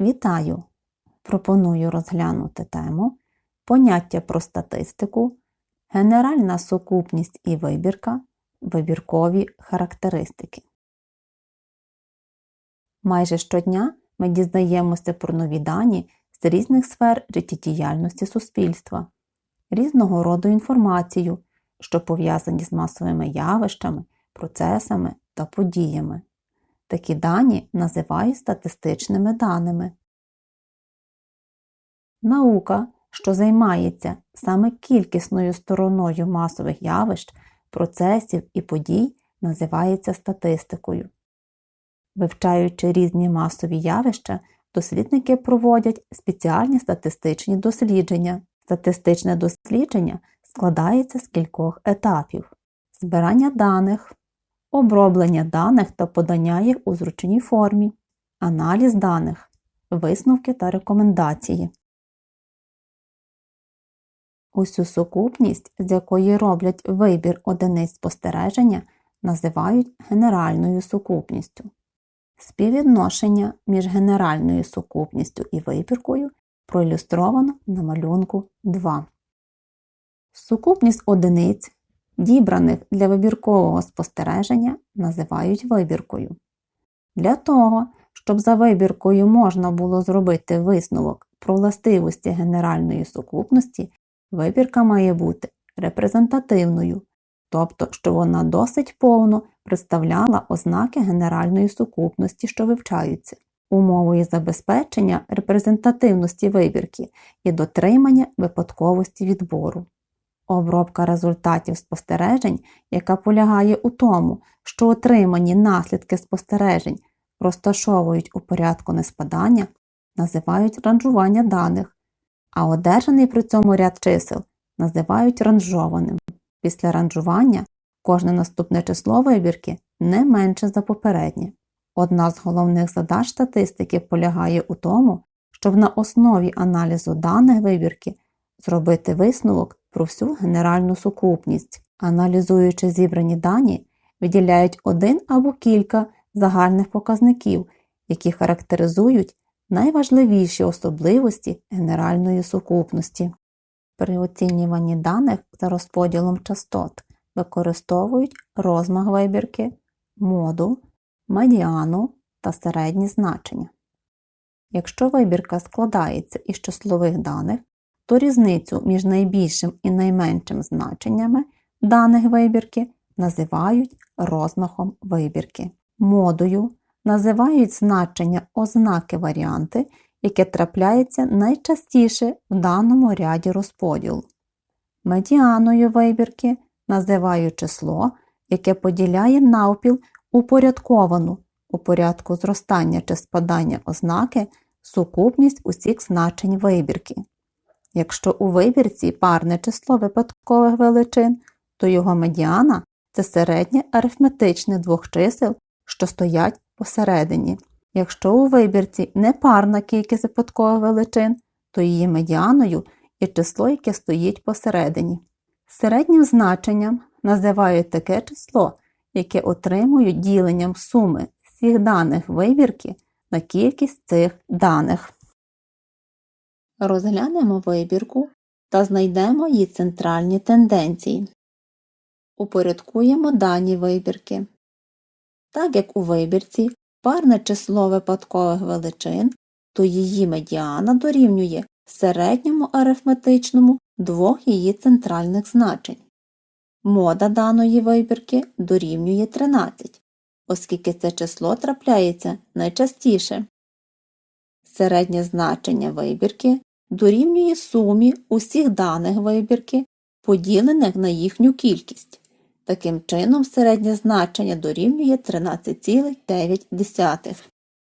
Вітаю! Пропоную розглянути тему Поняття про статистику, генеральна сукупність і вибірка, вибіркові характеристики. Майже щодня ми дізнаємося про нові дані з різних сфер життєдіяльності суспільства, різного роду інформацію, що пов'язані з масовими явищами, процесами та подіями. Такі дані називають статистичними даними. Наука, що займається саме кількісною стороною масових явищ, процесів і подій, називається статистикою. Вивчаючи різні масові явища, дослідники проводять спеціальні статистичні дослідження. Статистичне дослідження складається з кількох етапів: збирання даних, оброблення даних та подання їх у зручній формі, аналіз даних, висновки та рекомендації. Усю сукупність, з якої роблять вибір одиниць спостереження, називають генеральною сукупністю. Співвідношення між генеральною сукупністю і вибіркою проілюстровано на малюнку 2. Сукупність одиниць, дібраних для вибіркового спостереження, називають вибіркою. Для того, щоб за вибіркою можна було зробити висновок про властивості генеральної сукупності, вибірка має бути репрезентативною, тобто, що вона досить повно представляла ознаки генеральної сукупності, що вивчаються, умовою забезпечення репрезентативності вибірки і дотримання випадковості відбору. Обробка результатів спостережень, яка полягає у тому, що отримані наслідки спостережень розташовують у порядку неспадання, називають ранжування даних, а одержаний при цьому ряд чисел називають ранжованим. Після ранжування кожне наступне число вибірки не менше за попереднє. Одна з головних задач статистики полягає у тому, щоб на основі аналізу даних вибірки зробити висновок про всю генеральну сукупність. Аналізуючи зібрані дані, виділяють один або кілька загальних показників, які характеризують найважливіші особливості генеральної сукупності. При оцінюванні даних за розподілом частот використовують розмах вибірки, моду, медіану та середні значення. Якщо вибірка складається із числових даних, то різницю між найбільшим і найменшим значеннями даних вибірки називають розмахом вибірки. Модою називають значення ознаки варіанти, яке трапляється найчастіше в даному ряді розподілу. Медіаною вибірки називають число, яке поділяє навпіл упорядковану у порядку зростання чи спадання ознаки сукупність усіх значень вибірки. Якщо у вибірці парне число випадкових величин, то його медіана це середнє арифметичне двох чисел, що стоять посередині. Якщо у вибірці непарна кількість випадкових величин, то її медіаною є число, яке стоїть посередині. Середнім значенням називають таке число, яке отримують діленням суми всіх даних вибірки на кількість цих даних. Розглянемо вибірку та знайдемо її центральні тенденції. Упорядкуємо дані вибірки. Так як у вибірці парне число випадкових величин, то її медіана дорівнює середньому арифметичному двох її центральних значень. Мода даної вибірки дорівнює 13, оскільки це число трапляється найчастіше. Середнє значення вибірки дорівнює сумі усіх даних вибірки, поділених на їхню кількість. Таким чином, середнє значення дорівнює 13,9.